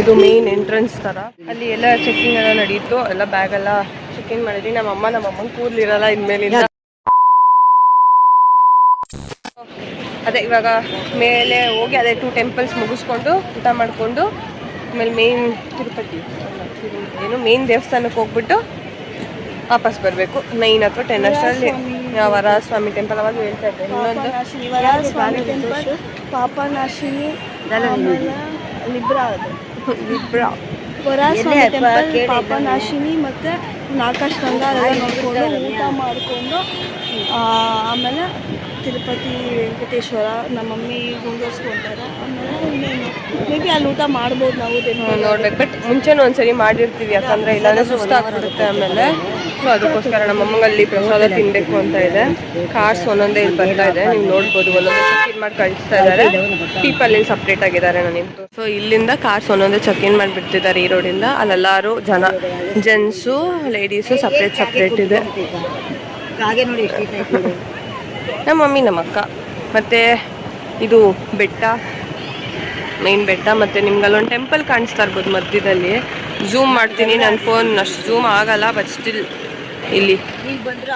ಇದು ಮೇನ್ ಎಂಟ್ರೆನ್ಸ್ ಥರ ಅಲ್ಲಿ ಎಲ್ಲ ಚೆಕಿಂಗ್ ಎಲ್ಲ ನಡೀತು. ಎಲ್ಲ ಬ್ಯಾಗ್ ಎಲ್ಲ ಚೆಕಿಂಗ್ ಮಾಡಿದ್ವಿ. ನಮ್ಮ ಅಮ್ಮ ನಮ್ಮ ಅಮ್ಮನ ಕೂದಲಿರಲ್ಲ ಇನ್ಮೇಲಿಂದ. ಅದೇ ಇವಾಗ ಮೇಲೆ ಹೋಗಿ ಅದೇ ಟೂ ಟೆಂಪಲ್ಸ್ ಮುಗಿಸ್ಕೊಂಡು ಊಟ ಮಾಡಿಕೊಂಡು ಆಮೇಲೆ ಮೇನ್ ತಿರುಪತಿ. ಏನು ಮೇನ್ ದೇವಸ್ಥಾನಕ್ಕೆ ಹೋಗ್ಬಿಟ್ಟು ವಾಪಸ್ ಬರಬೇಕು. ನೈನ್ ಅಥವಾ ಟೆನ್ ಅಷ್ಟರಲ್ಲಿ. ವರಸ್ವಾಮಿ ಟೆಂಪಲ್ ಅವಾಗ ಹೇಳ್ತಾ ಇದ್ದೆ. ಇನ್ನೊಂದು ಪಾಪನಾಶಿನಿ ಲಿಬ್ರಾ ಇಬ್ರ ವರಸ್ವಾಮಿ ಟೆಂಪಲ್ ಪಾಪನಾಶಿನಿ ಮತ್ತೆ ಎಲ್ಲ ನೋಡ್ಕೊಂಡು ಊಟ ಮಾಡಿಕೊಂಡು ಆಮೇಲೆ ತಿರುಪತಿ ವೆಂಕಟೇಶ್ವರ ನಮ್ಮ ಮಮ್ಮಿ ಮುಂದುವರ್ಸ್ಕೊಂತಾರೆ ಆಮೇಲೆ ಇನ್ನೇನು? ಮೇ ಬಿ ಅಲ್ಲಿ ಊಟ ಮಾಡ್ಬೋದು ನಾವು ನೋಡ್ಬೇಕು. ಬಟ್ ಮುಂಚೆನೂ ಒಂದ್ಸರಿ ಮಾಡಿರ್ತೀವಿ ಯಾಕಂದ್ರೆ ಇಲ್ಲಾಂದ್ರೆ ಸುಸ್ತಾಗ್ಬಿಡುತ್ತೆ ಆಮೇಲೆ. ಸೊ ಅದಕ್ಕೋಸ್ಕರ ನಮ್ಮ ಅಮ್ಮಂಗಲ್ಲಿ ಪ್ರಸಾದ ತಿನ್ಬೇಕು ಅಂತ ಇದೆ. ಕಾರ್ಸ್ ಒಂದೊಂದೇ ಇಲ್ಲಿ ಬರ್ತಾ ಇದೆ. ನೀವು ನೋಡ್ಬೋದು ಒಂದೊಂದೇ ಚೆಕ್ ಇನ್ ಮಾಡಿ ಕಳಿಸ್ತಾ ಇದ್ದಾರೆ. ಪೀಪಲ್ ಇಲ್ಲಿ ಸಪ್ರೇಟ್ ಆಗಿದ್ದಾರೆ ನಾನು ಸೊ ಇಲ್ಲಿಂದ ಕಾರ್ಸ್ ಒಂದೊಂದೇ ಚೆಕ್ ಇನ್ ಮಾಡಿ ಬಿಡ್ತಿದ್ದಾರೆ ಈ ರೋಡಿಂದ ಅಲ್ಲೆಲ್ಲರೂ ಜನ ಜೆಂಟ್ಸು ಲೇಡೀಸು ಸಪ್ರೇಟ್ ಸಪ್ರೇಟ್ ಇದೆ. ಹಾಗೆ ನೋಡಿ ಎಷ್ಟು ಐತೆ ನೋಡಿ. ನಮ್ಮ ಮಮ್ಮಿ, ನಮ್ಮ ಅಕ್ಕ. ಮತ್ತು ಇದು ಬೆಟ್ಟ ಮೇನ್ ಬೆಟ್ಟ, ಮತ್ತೆ ನಿಮ್ಗೆ ಅಲ್ಲೊಂದು ಟೆಂಪಲ್ ಕಾಣಿಸ್ತಾ ಇರ್ಬೋದು ಮಧ್ಯದಲ್ಲಿ. ಝೂಮ್ ಮಾಡ್ತೀನಿ ನನ್ನ ಫೋನ್ ಅಷ್ಟು ಝೂಮ್ ಆಗಲ್ಲ ಬಟ್ ಸ್ಟಿಲ್ ಇಲ್ಲಿ. ಈಗ ಬಂದ್ರೆ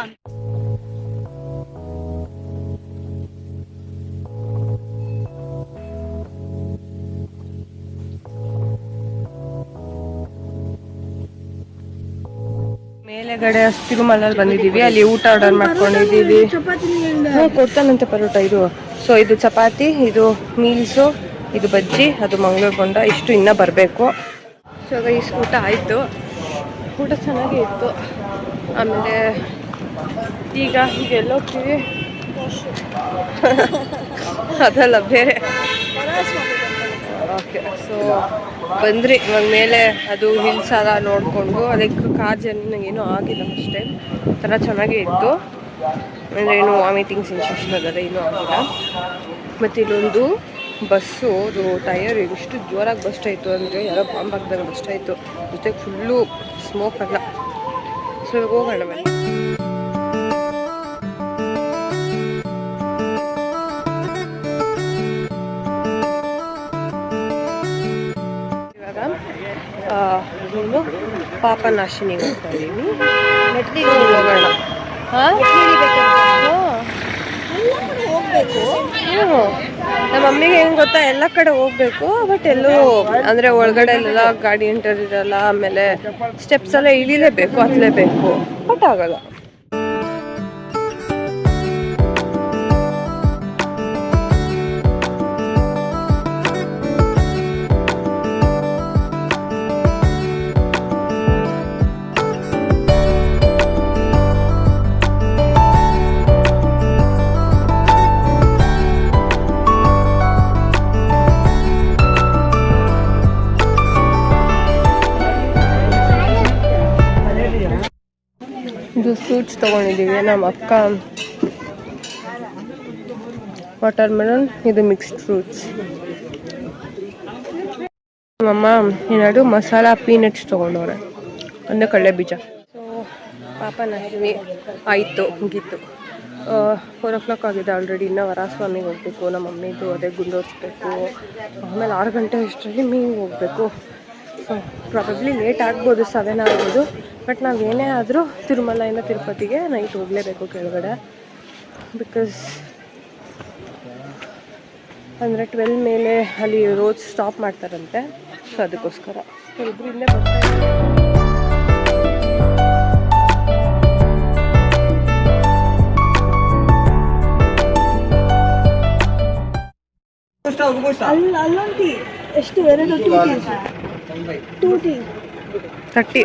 ಮೇಲೆ ಮೇಲೆಗಡೆ ತಿರುಮಲಲ್ಲಿ ಬಂದಿದ್ದೀವಿ. ಅಲ್ಲಿ ಊಟ ಆರ್ಡರ್ ಮಾಡ್ಕೊಂಡಿದ್ದೀವಿ. ಹ್ಞೂ ಕೊಡ್ತಾನಂತೆ ಪರೋಟ. ಇದು ಸೊ ಇದು ಚಪಾತಿ, ಇದು ಮೀಲ್ಸು ಇದು ಬಜ್ಜಿ, ಅದು ಮಂಗಳೂರು ಗೊಂಡ ಇಷ್ಟು ಇನ್ನೂ ಬರಬೇಕು. ಸೊ ಇಷ್ಟು ಊಟ ಆಯಿತು. ಊಟ ಚೆನ್ನಾಗೇ ಇತ್ತು. ಆಮೇಲೆ ಈಗ ಈಗ ಎಲ್ಲೋಗ್ತೀವಿ ಅದಲ್ಲ ಬೇರೆ. ಓಕೆ ಸೊ ಬಂದ್ರಿ. ಇವಾಗ ಮೇಲೆ ಅದು ಹಿಲ್ಸ್ ಅದ ನೋಡಿಕೊಂಡು ಅದಕ್ಕೆ ಕಾರ್ ಜರ್ನಿ ನಂಗೇನು ಆಗಿಲ್ಲ ಅಷ್ಟೇ. ಥರ ಚೆನ್ನಾಗೇ ಇತ್ತು. ಅಂದರೆ ಏನು ವಾಮಿಟಿಂಗ್ ಸೆನ್ಸೇಷನ್ ಅದಲ್ಲ ಏನೂ ಆಗಿಲ್ಲ. ಮತ್ತು ಇಲ್ಲೊಂದು ಬಸ್ಸು ಅದು ಟಯರ್ ಎಷ್ಟು ಜೋರಾಗಿ ಬಸ್ಟ್ ಆಯಿತು ಅಂದರೆ ಯಾರೋ ಬಾಂಬ್ ಹಾಕ್ದಾಗ ಬಸ್ಟ್ ಆಯಿತು. ಜೊತೆಗೆ ಫುಲ್ಲು ಸ್ಮೋಕ್ ಅಲ್ಲ. ಸೊ ಹೋಗೋಣ ಬನ್ನಿ. ಆ, ಏನು ಪಾಪನಾಶಿನಿ ಹೋಗ್ತಾ ಇದ್ದೀವಿ ಹೋಗೋಣ. ಹಾಂ? ನಮ್ಮ ಅಮ್ಮಿಗೆ ಏನು ಗೊತ್ತಾ? ಎಲ್ಲ ಕಡೆ ಹೋಗ್ಬೇಕು ಬಟ್ ಎಲ್ಲೂ ಅಂದ್ರೆ ಒಳಗಡೆ ಎಲ್ಲ ಗಾಡಿ ಎಂಟರ್ ಇರಲ್ಲ ಆಮೇಲೆ ಸ್ಟೆಪ್ಸ್ ಎಲ್ಲ ಇಳಿಲೇಬೇಕು ಹತ್ಲೇಬೇಕು. ಬಟ್ ಆಗಲ್ಲ. ಇದು ತೊಗೊಂಡಿದ್ದೀವಿ ನಮ್ಮ ಅಕ್ಕ. ವಾಟರ್ ಮೆಲನ್ ಇದು ಮಿಕ್ಸ್ಡ್ ಫ್ರೂಟ್ಸ್ ನಮ್ಮಮ್ಮ ಏನಾದ್ರು ಮಸಾಲ ಪೀನಟ್ಸ್ ತೊಗೊಂಡವ್ರೆ. ಅಂದರೆ ಕಡಲೆ ಬೀಜ. ಸೊ ಪಾಪ ನಶ್ವಿ, ಆಯಿತು, ಮುಗೀತು. ಫೋರ್ ಓ ಕ್ಲಾಕ್ ಆಗಿದೆ ಆಲ್ರೆಡಿ ಇನ್ನೂ ವರಸ್ವಾಮಿಗೆ ಹೋಗಬೇಕು, ನಮ್ಮ ಮಮ್ಮಿದು ಅದೇ ಗುಂಡೋರಿಸ್ಬೇಕು ಆಮೇಲೆ ಆರು ಗಂಟೆ ಅಷ್ಟರಲ್ಲಿ ಮೀನಿಗೆ ಹೋಗಬೇಕು. ಪ್ರಾಬಬ್ಲಿ ಲೇಟ್ ಆಗ್ಬೋದು ಸೆವೆನ್ ಆಗ್ಬೋದು. ಬಟ್ ನಾವು ಏನೇ ಆದರೂ ತಿರುಮಲಯಿಂದ ತಿರುಪತಿಗೆ ನೈಟ್ ಹೋಗಲೇಬೇಕು ಕೆಳಗಡೆ. ಬಿಕಾಸ್ ಅಂದರೆ ಟ್ವೆಲ್ ಮೇಲೆ ಅಲ್ಲಿ ರೋಡ್ ಸ್ಟಾಪ್ ಮಾಡ್ತಾರಂತೆ. ಸೊ ಅದಕ್ಕೋಸ್ಕರ ಸೊ ಇಲ್ಲೇ ಬರ್ತಾ ಇದ್ದಾರೆ. ಅಲ್ಲ ಅಲ್ಲೊಂದು ಎಷ್ಟು ಎರಡು ತರ್ಟಿ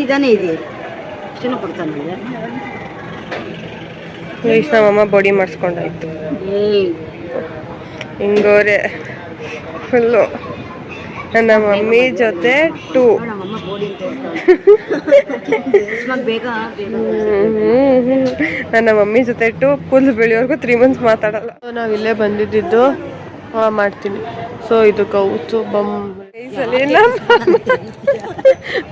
ಇದಾನೆ ಇದೆ. ಇಷ್ಟನ್ನು ನಮ್ಮಮ್ಮ ಬಾಡಿ ಮಾಡಿಸ್ಕೊಂಡಾಯ್ತು. ಹಿಂಗೋರೆ. ಫುಲ್ಲು ನನ್ನ ಮಮ್ಮಿ ಜೊತೆ ಟೂ. ನನ್ನ ಮಮ್ಮಿ ಜೊತೆ ಟು. ಫುಲ್ ಬೆಳೆಯೋರ್ಗು ತ್ರೀ ಮಂತ್ಸ್ ಮಾತಾಡಲ್ಲ. ನಾವು ಇಲ್ಲೇ ಬಂದಿದ್ದು ಮಾಡ್ತೀನಿ. ಸೊ ಇದು ಕೌತು ಬಮ್.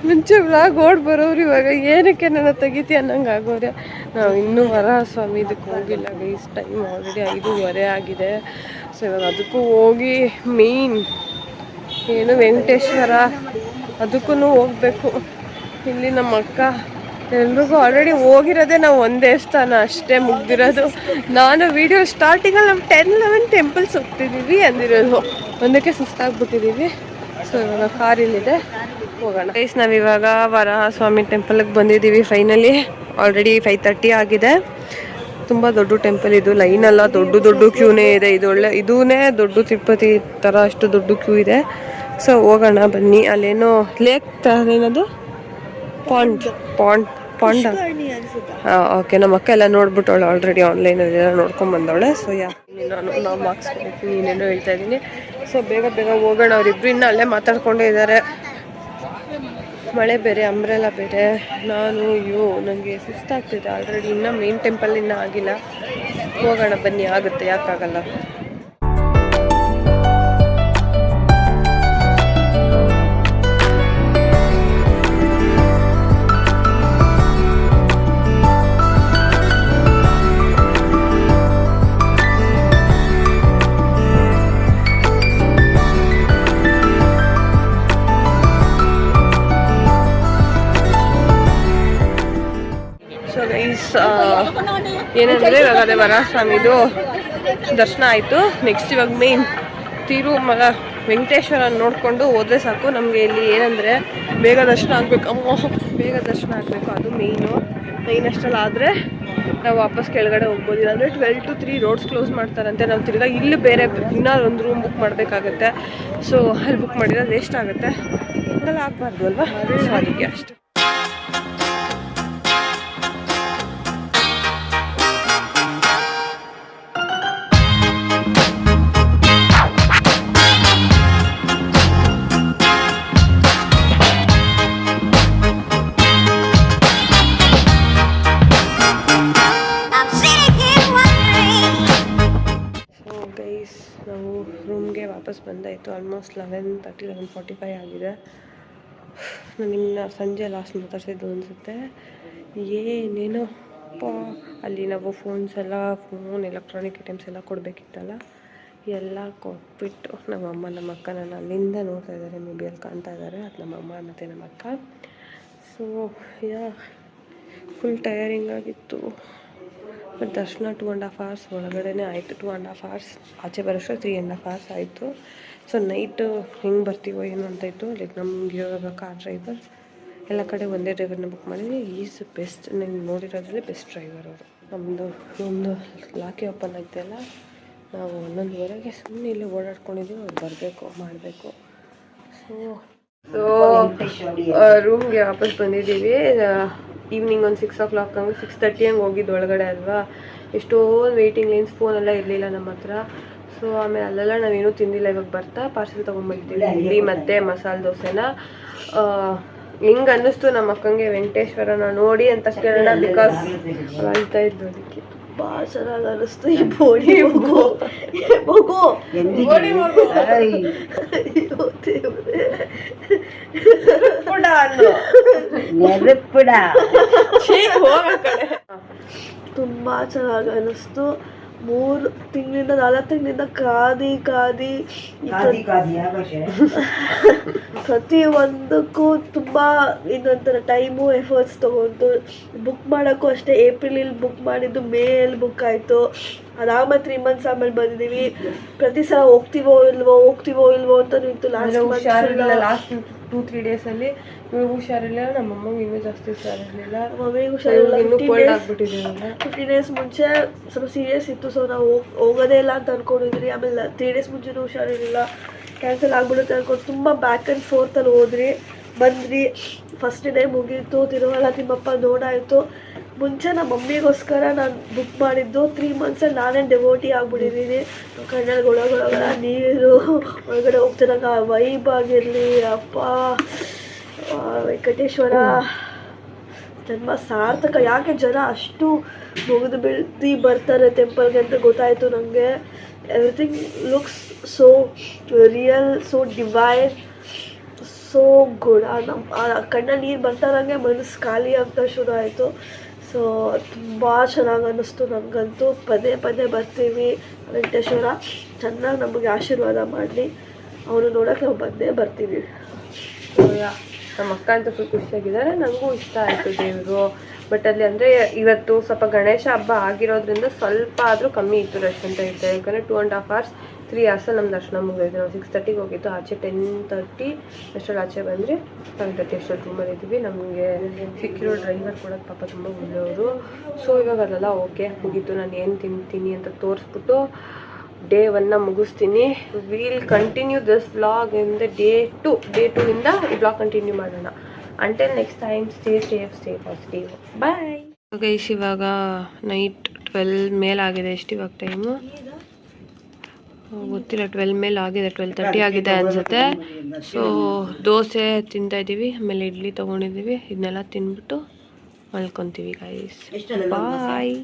ಮುಂಚೆ ಬ್ಲಾಗ್ ಓಡ್ ಬರೋರು ಇವಾಗ ಏನಕ್ಕೆ ನನ್ನ ತೆಗಿತಿ ಅನ್ನಂಗ ಆಗೋರೆ ನಾವು ಇನ್ನೂ ವರ ಸ್ವಾಮಿ ಇದಕ್ಕೆ ಹೋಗಿಲ್ಲ ಗೈಸ್ ಟೈಮ್ ಆಲ್ರೆಡಿ ಐದೂವರೆ ಆಗಿದೆ. ಸೊ ಇವಾಗ ಅದಕ್ಕೂ ಹೋಗಿ ಮೇನ್ ಏನು ವೆಂಕಟೇಶ್ವರ ಅದಕ್ಕೂ ಹೋಗ್ಬೇಕು. ಇಲ್ಲಿ ನಮ್ಮ ಅಕ್ಕ, ಎಲ್ರಿಗೂ ಆಲ್ರೆಡಿ ಹೋಗಿರೋದೇ ನಾವು ಒಂದೇ ಸ್ಥಾನ, ಅಷ್ಟೇ ಮುಗ್ದಿರೋದು. ನಾನು ವೀಡಿಯೋ ಸ್ಟಾರ್ಟಿಂಗಲ್ಲಿ ನಾವು ಟೆನ್ ಲೆವೆನ್ ಟೆಂಪಲ್ಸ್ ಹೋಗ್ತಿದ್ದೀವಿ ಅಂದಿರೋದು. ಒಂದಕ್ಕೆ ಸುಸ್ತಾಗ್ಬಿಟ್ಟಿದ್ದೀವಿ ಸೊ ಇವಾಗ ಕಾರ್ ಇಲ್ಲಿದೆ. ಹೋಗೋಣ. ಪ್ಲೇಸ್ ನಾವಿವಾಗ ವರಹ ಸ್ವಾಮಿ ಟೆಂಪಲ್ಗೆ ಬಂದಿದ್ದೀವಿ ಫೈನಲಿ ಆಲ್ರೆಡಿ ಫೈವ್ ಆಗಿದೆ. ತುಂಬ ದೊಡ್ಡ ಟೆಂಪಲ್ ಇದು. ಲೈನ್ ಅಲ್ಲ ದೊಡ್ಡ ದೊಡ್ಡ ಕ್ಯೂನೇ ಇದೆ. ಇದು ಒಳ್ಳೆ ಇದೂನೇ ದೊಡ್ಡ ತಿರುಪತಿ ಥರ ಅಷ್ಟು ದೊಡ್ಡ ಕ್ಯೂ ಇದೆ. ಸೊ ಹೋಗೋಣ ಬನ್ನಿ. ಅಲ್ಲೇನೋ ಲೇಕ್ ತರ ಏನದು? ಪಾಂಡ್ ಪಾಂಡ್ ಪಾಂಡ್ ಹಾಂ ಓಕೆ ನಮ್ಮ ಅಕ್ಕ ಎಲ್ಲ ನೋಡ್ಬಿಟ್ಟವಳೆ ಆಲ್ರೆಡಿ ಆನ್ಲೈನಲ್ಲಿ ಎಲ್ಲ ನೋಡ್ಕೊಂಡ್ ಬಂದವಳೆ ಸೊ ಯಾ ನಾನು ನಾವು ಮಾರ್ಕ್ಸ್ ಕೊಡ್ತೀನಿ ನೀನೇನೋ ಹೇಳ್ತಾ ಇದ್ದೀನಿ. ಸೊ ಬೇಗ ಬೇಗ ಹೋಗೋಣ ಅವರಿಬ್ರು. ಇನ್ನೂ ಅಲ್ಲೇ ಮಾತಾಡ್ಕೊಂಡೇ ಇದ್ದಾರೆ. ಮಳೆ ಬೇರೆ ಅಂಬ್ರೆಲ್ಲ ಬೇರೆ. ನಾನು, ಅಯ್ಯೋ ನನಗೆ ಸುಸ್ತಾಗ್ತಿದೆ ಆಲ್ರೆಡಿ ಇನ್ನೂ ಮೇನ್ ಟೆಂಪಲ್ ಇನ್ನೂ ಆಗಿಲ್ಲ. ಹೋಗೋಣ ಬನ್ನಿ, ಆಗುತ್ತೆ, ಯಾಕಾಗಲ್ಲ. ಗೈಸ್ ಏನಂದರೆ ಇವಾಗ ಅದೇ ವರಸ್ವಾಮಿದು ದರ್ಶನ ಆಯಿತು. ನೆಕ್ಸ್ಟ್ ಇವಾಗ ಮೇನ್ ತಿರುಮಲ ವೆಂಕಟೇಶ್ವರ ನೋಡಿಕೊಂಡು ಹೋದ್ರೆ ಸಾಕು. ನಮಗೆ ಇಲ್ಲಿ ಏನಂದರೆ ಬೇಗ ದರ್ಶನ ಆಗಬೇಕು. ಅಮ್ಮ ಬೇಗ ದರ್ಶನ ಆಗಬೇಕು. ಅದು ಮೇಯ್ನು ಮೇಯ್ನ್ ಅಷ್ಟರಲ್ಲಿ ಆದರೆ ನಾವು ವಾಪಸ್ ಕೆಳಗಡೆ ಹೋಗ್ಬೋದು ಇಲ್ಲಾಂದರೆ twelve to three roads close ಮಾಡ್ತಾರಂತೆ. ನಾವು ತಿರ್ಗಾ ಇಲ್ಲಿ ಬೇರೆ ಇನ್ನೂ ಒಂದು ರೂಮ್ ಬುಕ್ ಮಾಡಬೇಕಾಗತ್ತೆ. ಸೊ ಅಲ್ಲಿ ಬುಕ್ ಮಾಡಿದ್ರೆ ವೇಸ್ಟ್ ಆಗುತ್ತೆ. ಹಂಗೆಲ್ಲ ಆಗಬಾರ್ದು ಅಲ್ವಾ? ಸೊ ಅದಕ್ಕೆ ಅಷ್ಟೇ. ಬಂದಾಯಿತು almost eleven thirty eleven forty five ಆಗಿದೆ. ನಾನು ನಿಮ್ಮನ್ನ ಸಂಜೆ ಲಾಸ್ಟ್ ಮಾತಾಡ್ಸಿದ್ದು ಅನಿಸುತ್ತೆ. ಏನೇನೋ, ಪಾ, ಅಲ್ಲಿ ನಾವು ಫೋನ್ಸ್ ಎಲ್ಲ ಫೋನ್ ಎಲೆಕ್ಟ್ರಾನಿಕ್ ಐಟಮ್ಸ್ ಎಲ್ಲ ಕೊಡಬೇಕಿತ್ತಲ್ಲ, ಎಲ್ಲ ಕೊಟ್ಬಿಟ್ಟು ನಮ್ಮಮ್ಮ ನಮ್ಮ ಅಕ್ಕ ನನ್ನ ಅಲ್ಲಿಂದ ನೋಡ್ತಾ ಇದ್ದಾರೆ. ಮೇ ಬಿ ಅಲ್ಲಿ ಕಾಣ್ತಾ ಇದ್ದಾರೆ. ಅದು ನಮ್ಮಮ್ಮ ಮತ್ತು ನಮ್ಮ ಅಕ್ಕ. ಸೊ ಯಾ ಫುಲ್ ಟಯರಿಂಗ್ ಆಗಿತ್ತು. ಬಟ್ ದರ್ಶನ ಟೂ ಆ್ಯಂಡ್ ಹಾಫ್ ಅವರ್ಸ್ ಒಳಗಡೆ ಆಯಿತು. ಟೂ ಆ್ಯಂಡ್ ಹಾಫ್ ಅವರ್ಸ್ ಆಚೆ ಬರೋಷ್ಟು ತ್ರೀ ಆ್ಯಂಡ್ ಹಾಫ್ ಅವರ್ಸ್ ಆಯಿತು. ಸೊ ನೈಟು ಹೆಂಗೆ ಬರ್ತೀವೋ ಏನು ಅಂತ ಇತ್ತು. ಲೈಕ್ ನಮ್ಗೆ ಇವಾಗ ಕಾರ್ ಡ್ರೈವರ್ ಎಲ್ಲ ಕಡೆ ಒಂದೇ ಡ್ರೈವರ್ನ ಬುಕ್ ಮಾಡಿದ್ವಿ. ಈಸ್ ಬೆಸ್ಟ್ ನೀವು ನೋಡಿರೋದ್ರಲ್ಲಿ ಬೆಸ್ಟ್ ಡ್ರೈವರ್ ಅವರು. ನಮ್ಮದು ಒಂದು ಲಾಕಿ ಓಪನ್ ಅಲ್ಲ. ನಾವು ಹನ್ನೊಂದುವರೆಗೆ ಸುಮ್ಮನೆ ಇಲ್ಲಿ ಓಡಾಡ್ಕೊಂಡಿದ್ದೀವಿ ಅವ್ರು ಬರಬೇಕು, ಮಾಡಬೇಕು. ಸೊ ಸೊ ರೂಮ್ಗೆ ವಾಪಸ್ ಬಂದಿದ್ದೀವಿ. ಈವ್ನಿಂಗ್ ಒಂದು ಸಿಕ್ಸ್ ಓ ಕ್ಲಾಕ್ ಹಂಗೆ ಸಿಕ್ಸ್ ತರ್ಟಿ ಹಂಗೆ ಹೋಗಿದ್ದು ಒಳಗಡೆ ಅಲ್ವಾ. ಎಷ್ಟೋ ವೆಯ್ಟಿಂಗ್ ಲೈನ್ಸ್ ಫೋನೆಲ್ಲ ಇರಲಿಲ್ಲ ನಮ್ಮ ಹತ್ರ. ಸೊ ಆಮೇಲೆ ಅಲ್ಲೆಲ್ಲ ನಾವೇನು ತಿಂದಿಲ್ಲ ಇವಾಗ ಬರ್ತಾ ಪಾರ್ಸೆಲ್ ತಗೊಂಡ್ಬಂದಿದ್ದೀವಿ. ಇಡ್ಲಿ ಮತ್ತು ಮಸಾಲೆ ದೋಸೆನ. ಹಿಂಗೆ ಅನ್ನಿಸ್ತು ನಮ್ಮ ಅಕ್ಕಂಗೆ ವೆಂಕಟೇಶ್ವರನ ನೋಡಿ ಅಂತ ಕೇಳೋಣ ಬಿಕಾಸ್ ಅಳ್ತಾ ಇದ್ದು ಅದಕ್ಕೆ. ತುಂಬಾ ಚೆನ್ನಾಗಿ ಅನ್ನಿಸ್ತು ಈ ಬೋಡಿ ಮಗು. ಮಗು. ನೆನಪಿಡ ತುಂಬಾ ಚೆನ್ನಾಗಿ ಅನ್ನಿಸ್ತು. ಮೂರು ತಿಂಗಳಿಂದ ನಾಲ್ಕು ತಿಂಗಳಿಂದ ಕಾದಿ ಕಾದಿ ಪ್ರತಿ ಒಂದಕ್ಕೂ ತುಂಬಾ ಇನ್ನೊಂಥರ ಟೈಮು ಎಫರ್ಟ್ಸ್ ತಗೊಂಡು ಬುಕ್ ಮಾಡೋಕ್ಕೂ ಅಷ್ಟೇ ಏಪ್ರಿಲಲ್ಲಿ ಬುಕ್ ಮಾಡಿದ್ದು ಮೇಲ್ ಬುಕ್ ಆಯಿತು. ಅದಾದ್ಮೇಲೆ ತ್ರೀ ಮಂತ್ಸ್ ಆಮೇಲೆ ಬಂದಿದ್ದೀವಿ. ಪ್ರತಿ ಸಲ ಹೋಗ್ತೀವೋ ಇಲ್ವೋ ಹೋಗ್ತೀವೋ ಇಲ್ವೋ ಅಂತ ನಿಂತು ಲಾಸ್ಟ್ ಹುಷಾರಿಲ್ಲ ಲಾಸ್ಟ್ ಟೂ ತ್ರೀ ಡೇಸಲ್ಲಿ ಇವಾಗ ಹುಷಾರಿಲ್ಲ ನಮ್ಮ ಅಮ್ಮಂಗೆ ಇನ್ನೂ ಜಾಸ್ತಿ ಹುಷಾರಿರಲಿಲ್ಲ ಮಮ್ಮಿಗೆ ಹುಷಾರಿಲ್ಲ ಇನ್ನೂ ಕೋಲ್ಡ್ ಫಿಫ್ಟೀನ್ ಡೇಸ್ ಮುಂಚೆ ಸ್ವಲ್ಪ ಸೀರಿಯಸ್ ಇತ್ತು ಸೊ ನಾವು ಹೋಗ್- ಹೋಗೋದೇ ಇಲ್ಲ ಅಂತ ಅನ್ಕೊಂಡಿದ್ರಿ ಆಮೇಲೆ ತ್ರೀ ಡೇಸ್ ಮುಂಚೆನೂ ಹುಷಾರಿರಲಿಲ್ಲ ಕ್ಯಾನ್ಸಲ್ ಆಗ್ಬಿಡುತ್ತೆ ಅನ್ಕೊಂಡು ತುಂಬ ಬ್ಯಾಕ್ ಆ್ಯಂಡ್ ಫೋರ್ತಲ್ಲಿ ಹೋದ್ರಿ ಬಂದ್ರಿ ಫಸ್ಟ್ ಡೇ ಮುಗೀತು ತಿರುಮಲ ತಿಮ್ಮಪ್ಪ ನೋಡಾಯಿತು ಮುಂಚೆ ನಮ್ಮ ಮಮ್ಮಿಗೋಸ್ಕರ ನಾನು ಬುಕ್ ಮಾಡಿದ್ದು ತ್ರೀ ಮಂತ್ಸಲ್ಲಿ ನಾನೇ ಡೆವೋಟಿ ಆಗ್ಬಿಟ್ಟಿದ್ದೀನಿ. ಕಣ್ಣಲ್ಲಿ ಗೊಳಗೊಳಗಳ ನೀರು, ಒಳಗಡೆ ಹೋಗ್ತಿರಂಗ ವೈಬ್ ಆಗಿರಲಿ, ಅಪ್ಪ ವೆಂಕಟೇಶ್ವರ. ಜನ್ಮ ಸಾರ್ಥಕ. ಯಾಕೆ ಜನ ಅಷ್ಟು ಮುಗಿದು ಬೀಳ್ತಿ ಬರ್ತಾರೆ ಟೆಂಪಲ್ಗೆ ಅಂತ ಗೊತ್ತಾಯಿತು ನನಗೆ everything looks so real so divine so good ನಮ್ಮ ಕಣ್ಣಲ್ಲಿ ನೀರು ಬರ್ತಾರಂಗೆ ಮನಸ್ಸು ಖಾಲಿ ಆಗ್ತಾ ಶುರು ಆಯಿತು. ಸೊ, ತುಂಬ ಚೆನ್ನಾಗಿ ಅನ್ನಿಸ್ತು ನನಗಂತೂ ಪದೇ ಪದೇ ಬರ್ತೀವಿ. ವೆಂಕಟೇಶ್ವರ, ಚೆನ್ನಾಗಿ ನಮಗೆ ಆಶೀರ್ವಾದ ಮಾಡಲಿ. ಅವನು ನೋಡೋಕೆ ನಾವು ಬಂದೇ ಬರ್ತೀವಿ. ನಮ್ಮ ಅಕ್ಕ ಅಂತೂ ಫುಲ್ ಖುಷಿಯಾಗಿದ್ದಾರೆ. ನನಗೂ ಇಷ್ಟ ಆಯಿತು ದೇವರು. ಬಟ್ ಅಲ್ಲಿ ಅಂದರೆ ಇವತ್ತು ಸ್ವಲ್ಪ ಗಣೇಶ ಹಬ್ಬ ಆಗಿರೋದ್ರಿಂದ ಸ್ವಲ್ಪ ಆದರೂ ಕಮ್ಮಿ ಇತ್ತು ರಶ್ ಅಂತ ಹೇಳ್ತಾರೆ ಯಾಕಂದರೆ two and half hours three ಅವರ್ಸಲ್ಲಿ ನಮ್ಮ ದರ್ಶನ ಮುಗಿದೈತೆ ನಾವು ಸಿಕ್ಸ್ ತರ್ಟಿಗೆ ಹೋಗಿದ್ದು. ಆಚೆ ಟೆನ್ ತರ್ಟಿ ಅಷ್ಟರಲ್ಲಿ ಆಚೆ ಬಂದರೆ ಸೆವೆನ್ ತರ್ಟಿ ಅಷ್ಟರಲ್ಲಿ ರೂಮಲ್ಲಿ ಇದ್ದೀವಿ ನಮಗೆ ಸಿಕ್ಕಿರೋ ಡ್ರೈವರ್ ಕೂಡ ಪಾಪ ತುಂಬ ಒಳ್ಳೆಯವರು. ಸೊ ಇವಾಗ ಅದೆಲ್ಲ ಓಕೆ ಮುಗೀತು. ನಾನು ಏನು ತಿಂತೀನಿ ಅಂತ ತೋರಿಸ್ಬಿಟ್ಟು ಡೇ ಒನ್ನ ಮುಗಿಸ್ತೀನಿ. Will continue this blog in day two day two ಇಂದ ಈ ಬ್ಲಾಗ್ ಕಂಟಿನ್ಯೂ ಮಾಡೋಣ. Until next time stay safe stay positive bye guys ಇವಾಗ ನೈಟ್ ಟ್ವೆಲ್ ಮೇಲಾಗಿದೆ ಇವಾಗ ಟೈಮು ಗೊತ್ತಿಲ್ಲ ಟ್ವೆಲ್ ಮೇಲೆ ಆಗಿದೆ ಟ್ವೆಲ್ ತರ್ಟಿ ಆಗಿದೆ ಅನ್ಸುತ್ತೆ. ಸೊ ದೋಸೆ ತಿಂತಾ ಇದ್ದೀವಿ ಆಮೇಲೆ ಇಡ್ಲಿ ತೊಗೊಂಡಿದ್ದೀವಿ ಇದನ್ನೆಲ್ಲ ತಿಂದ್ಬಿಟ್ಟು ಮಲ್ಕೊತೀವಿ ಗೈಸ್ ಬಾಯ್